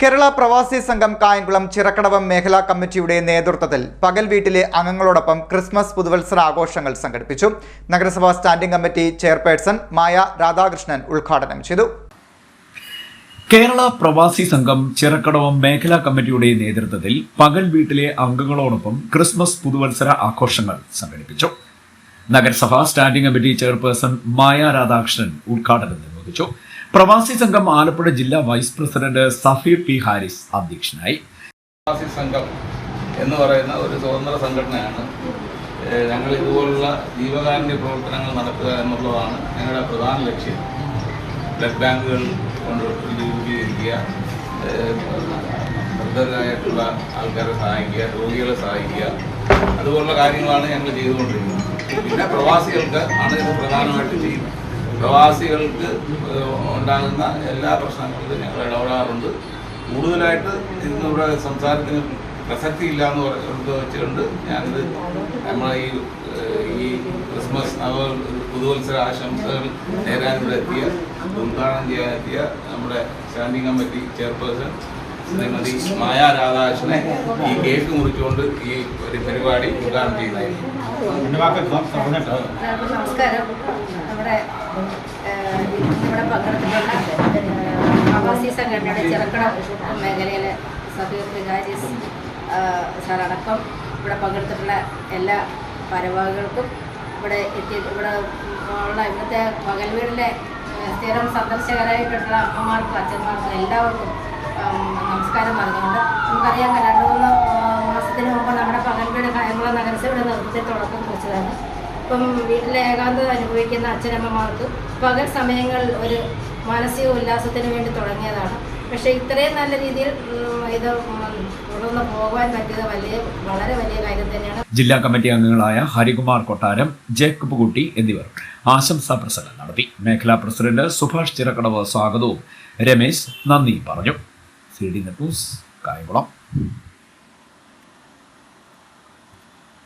കേരള പ്രവാസി സംഘം കായംകുളം ചിറക്കടവം മേഖലാ കമ്മിറ്റിയുടെ നേതൃത്വത്തിൽ പകൽ വീട്ടിലെ അംഗങ്ങളോടൊപ്പം ക്രിസ്മസ് പുതുവത്സര ആഘോഷങ്ങൾ സംഘടിപ്പിച്ചു. നഗരസഭാ standing committee chairperson Maya Radhakrishnan ഉദ്ഘാടനം ചെയ്തു. കേരള പ്രവാസി സംഘം ചിറക്കടവം മേഖലാ കമ്മിറ്റിയുടെ നേതൃത്വത്തിൽ പകൽ വീട്ടിലെ അംഗങ്ങളോടൊപ്പം ക്രിസ്മസ് പുതുവത്സര ആഘോഷങ്ങൾ സംഘടിപ്പിച്ചു. നഗരസഭ standing committee chairperson Maya Radhakrishnan ഉദ്ഘാടനം നിർവഹിച്ചു. പ്രവാസി സംഘം ആലപ്പുഴ ജില്ലാ vice president Safeer P Haris അധ്യക്ഷനായി. പ്രവാസി സംഘം എന്ന് പറയുന്ന ഒരു സ്വതന്ത്ര സംഘടനയാണ്. ഞങ്ങൾ ഇതുപോലുള്ള ജീവകാരുണ്യ പ്രവർത്തനങ്ങൾ നടത്തുക എന്നുള്ളതാണ് ഞങ്ങളുടെ പ്രധാന ലക്ഷ്യം. ബ്ലഡ് ബാങ്കുകൾ കൊണ്ട് രൂപീകരിക്കുക വൃദ്ധരായിട്ടുള്ള ആൾക്കാരെ സഹായിക്കുക രോഗികളെ സഹായിക്കുക അതുപോലുള്ള കാര്യങ്ങളാണ് ഞങ്ങൾ ചെയ്തുകൊണ്ടിരിക്കുന്നത്. പിന്നെ പ്രവാസികൾക്ക് ആണ് ഇത് പ്രധാനമായിട്ട് ചെയ്യുന്നത്. പ്രവാസികൾക്ക് ഉണ്ടാകുന്ന എല്ലാ പ്രശ്നങ്ങളിലും ഞങ്ങൾ ഇടപെടാറുണ്ട്. കൂടുതലായിട്ട് ഇന്നിവിടെ സംസാരത്തിന് പ്രസക്തി ഇല്ല എന്ന് പറയുന്നത് വെച്ചുകൊണ്ട് ഞാനിത് നമ്മളെ ഈ ഈ ക്രിസ്മസ് നവ പുതുവത്സര ആശംസകൾ നേരാൻ ഇവിടെ എത്തിയ ഉദ്ഘാടനം ചെയ്യാനെത്തിയ നമ്മുടെ standing committee chairperson Shrimati Maya രാധാകൃഷ്ണനെ ഈ കേക്ക് മുറിച്ചുകൊണ്ട് ഈ ഒരു പരിപാടി ഉദ്ഘാടനം ചെയ്യുന്നതായിരിക്കും എല്ലാവർക്കും നമസ്കാരം. നമ്മുടെ ഇവിടെ പങ്കെടുത്തിട്ടുള്ള ഏഹ്, പ്രവാസി സംഘടനയുടെ ചിറക്കട മേഖലയിലെ സഫീർ ഹാരിസ് സാറടക്കം ഇവിടെ പങ്കെടുത്തിട്ടുള്ള എല്ലാ ഭാരവാഹികൾക്കും ഇവിടെ എത്തി ഇവിടെ ഉള്ള ഇവിടുത്തെ പകൽ വീടിന്റെ സ്ഥിരം സന്ദർശകരായിട്ടുള്ള അമ്മമാർക്കും അച്ഛന്മാർക്കും എല്ലാവർക്കും നമസ്കാരം പറഞ്ഞുകൊണ്ട് നമുക്കറിയാം രണ്ട് മൂന്ന് മാസത്തിന് മുമ്പ് നമ്മുടെ പകൽപീട് കായംകുളം നഗരസഭയുടെ നേതൃത്വത്തിൽ തുടക്കം കുറിച്ചതാണ്. ഇപ്പം വീട്ടിലെ ഏകാന്തത അനുഭവിക്കുന്ന അച്ഛനമ്മമാർക്ക് പകൽ സമയങ്ങളിൽ ഒരു മാനസിക ഉല്ലാസത്തിന് വേണ്ടി തുടങ്ങിയതാണ്. പക്ഷേ ഇത്രയും നല്ല രീതിയിൽ ഇത് തുടർന്ന് പോകാൻ പറ്റിയത് വലിയ വളരെ വലിയ കാര്യം തന്നെയാണ്. ജില്ലാ കമ്മിറ്റി അംഗങ്ങളായ ഹരികുമാർ കൊട്ടാരം ജേക്കബ് കുട്ടി എന്നിവർ ആശംസാ പ്രസംഗം നടത്തി. മേഖലാ പ്രസിഡന്റ് സുഭാഷ് ചിറക്കടവ് സ്വാഗതവും. രമേശ് നന്ദി പറഞ്ഞു. C D news Kayamkulam